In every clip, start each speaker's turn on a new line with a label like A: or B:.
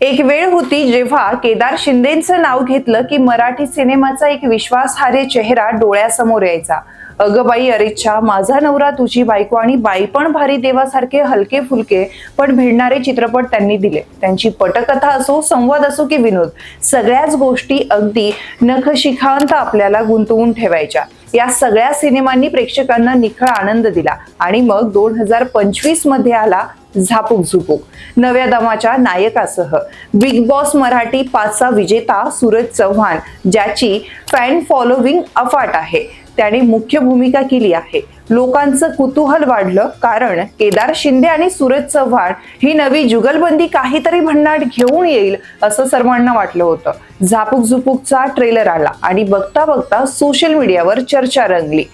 A: एक वेळ होती जेव्हा केदार शिंदेचं नाव घेतलं की मराठी सिनेमाचा एक विश्वासार्ह चेहरा डोळ्यासमोर यायचा. अगं बाई अरेच्छा माझा नवरा तुझी बायको आणि बाई पण भारी देवासारखे हलके फुलके पण भिडणारे चित्रपट त्यांनी दिले. त्यांची पटकथा असो संवाद असो की विनोद सगळ्याच गोष्टी अगदी नखशिखांत आपल्याला गुंतवून ठेवायच्या. या सगळ्या सिनेमांनी प्रेक्षकांना निखळ आनंद दिला आणि मग दोन हजार पंचवीसमध्ये आला झापूक झुपूक नव्या दमाच्या नायकासह. बिग बॉस मराठी पाचचा विजेता सूरज चव्हाण ज्याची फॅन फॉलोविंग अफाट आहे. त्याने मुख्य भूमिका केली आहे. लोकांचं कुतूहल वाढलं कारण केदार शिंदे आणि सूरज चव्हाण ही नवी जुगलबंदी काहीतरी भन्नाट घेऊन येईल असं सर्वांना वाटलं होतं. झापूक झुपूकचा ट्रेलर आला आणि बघता बघता सोशल मीडियावर चर्चा रंगली.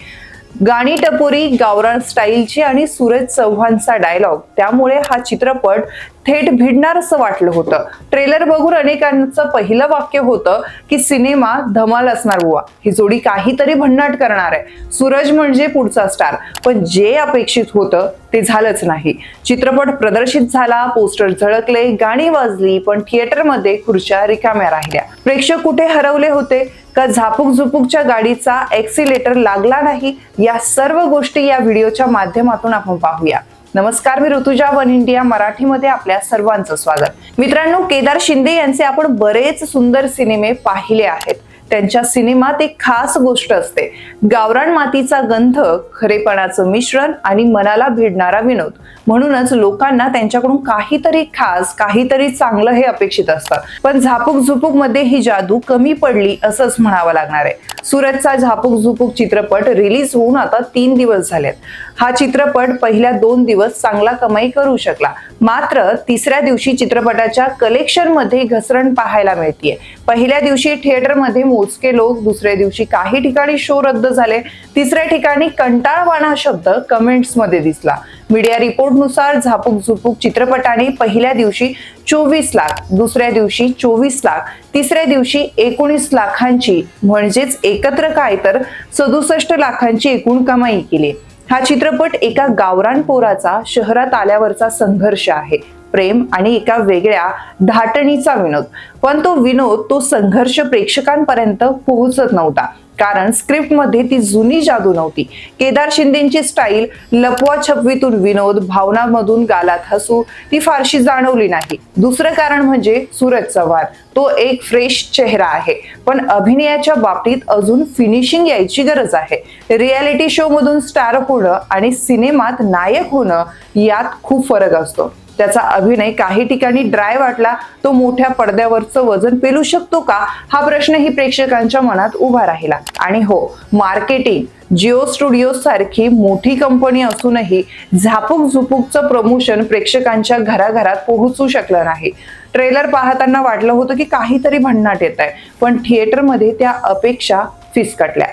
A: गाणी टपोरी गावरान स्टाईलची आणि सूरज चव्हाणचा डायलॉग. त्यामुळे हा चित्रपट थेट भिडणार असं वाटलं होतं. ट्रेलर बघून अनेकांचं पहिलं वाक्य होतं की सिनेमा धमाल असणार बुवा. ही जोडी काहीतरी भन्नाट करणार आहे. सूरज म्हणजे पुढचा स्टार. पण जे अपेक्षित होतं ते झालंच नाही. चित्रपट प्रदर्शित झाला पोस्टर झळकले गाणी वाजली पण थिएटरमध्ये खुर्च्या रिकाम्या राहिल्या. प्रेक्षक कुठे हरवले होते? का झापूक झुपूकच्या गाडीचा एक्सिलेटर लागला नाही? या सर्व गोष्टी या व्हिडिओच्या माध्यमातून आपण पाहूया. नमस्कार मी ऋतुजा वन इंडिया मराठीमध्ये आपल्या सर्वांचं स्वागत. मित्रांनो केदार शिंदे यांचे आपण बरेच सुंदर सिनेमे पाहिले आहेत. त्यांच्या सिनेमात एक खास गोष्ट असते. गावरान मातीचा गंध खरेपणाचं मिश्रण आणि मनाला भिडणारा विनोद. म्हणूनच लोकांना त्यांच्याकडून काहीतरी खास काहीतरी चांगलं हे अपेक्षित असतं. पण झापूक झुपूकमध्ये ही जादू कमी पडली असंच म्हणावं लागणार आहे. सुरतचा झापूक झुपूक चित्रपट रिलीज होऊन आता तीन दिवस झालेत. हा चित्रपट पहिल्या दोन दिवस चांगला कमाई करू शकला. मात्र तिसऱ्या दिवशी चित्रपटाच्या कलेक्शनमध्ये घसरण पाहायला मिळतीये. पहिल्या दिवशी थिएटरमध्ये मोजके लोक दुसऱ्या दिवशी काही ठिकाणी शो रद्द झाले. तिसऱ्या ठिकाणी कंटाळवाणा शब्द कमेंट्समध्ये दिसला. मीडिया रिपोर्टनुसार झापूक झुपूक चित्रपटाने पहिल्या दिवशी चोवीस लाख दुसऱ्या दिवशी चोवीस लाख तिसऱ्या दिवशी एकोणीस लाखांची म्हणजेच एकत्र काय तर सदुसष्ट लाखांची एकूण कमाई केली. हा चित्रपट एका गावरान पोराचा शहरात आल्यावरचा संघर्ष आहे. प्रेम आणि एका वेगळ्या धाटणीचा विनोद. पण तो विनोद तो संघर्ष प्रेक्षकांपर्यंत पोहोचत नव्हता. कारण स्क्रिप्टमध्ये ती जुनी जादू नव्हती. केदार शिंदेची स्टाईल लपवा छपवीतून विनोद भावनामधून गालात हसू ती फारशी जाणवली नाही. दुसरं कारण म्हणजे सूरज चव्हाण. तो एक फ्रेश चेहरा आहे. पण अभिनयाच्या बाबतीत अजून फिनिशिंग यायची गरज आहे. रियालिटी शो मधून स्टार होणं आणि सिनेमात नायक होणं यात खूप फरक असतो. त्याचा अभिनय काही ठिकाणी ड्राय वाटला तो मोठ्या पडद्यावरचं वजन पेलू शकतो का? हा प्रश्नही प्रेक्षकांच्या मनात उभा राहिला. आणि हो मार्केटिंग जिओ स्टुडिओ सारखी मोठी कंपनी असूनही झापूक झुपूकचं प्रमोशन प्रेक्षकांच्या घराघरात पोहोचू शकलं नाही. ट्रेलर पाहताना वाटलं होतं की काहीतरी भन्नाट येत आहे पण थिएटरमध्ये त्या अपेक्षा फिसकटल्या.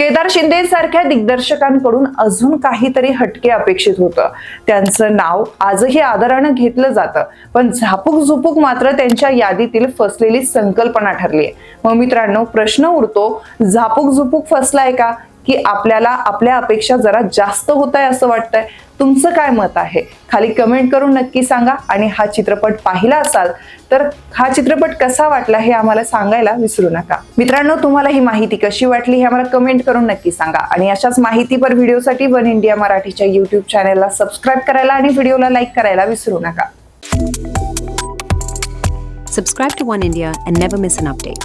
A: केदार शिंदे सारख्या दिग्दर्शकांकडून अजून काहीतरी हटके अपेक्षित होतं. त्यांचं नाव आजही आदरानं घेतलं जातं. पण झापूक झुपूक मात्र त्यांच्या यादीतील फसलेली संकल्पना ठरली आहे मग मित्रांनो प्रश्न उरतो झापूक झुपूक फसलाय का? की आपल्याला आपल्या अपेक्षा जरा जास्त होत आहे असं वाटतंय. तुमचं काय मत आहे? खाली कमेंट करून नक्की सांगा आणि हा चित्रपट पाहिला असाल तर हा चित्रपट कसा वाटला हे आम्हाला सांगायला विसरू नका. मित्रांनो तुम्हाला ही माहिती कशी वाटली हे आम्हाला कमेंट करून नक्की सांगा आणि अशाच माहितीपर व्हिडिओसाठी वन इंडिया मराठीच्या युट्यूब चॅनेलला सबस्क्राईब करायला आणि व्हिडिओला लाईक करायला विसरू नका.
B: Subscribe to One India and never miss an update.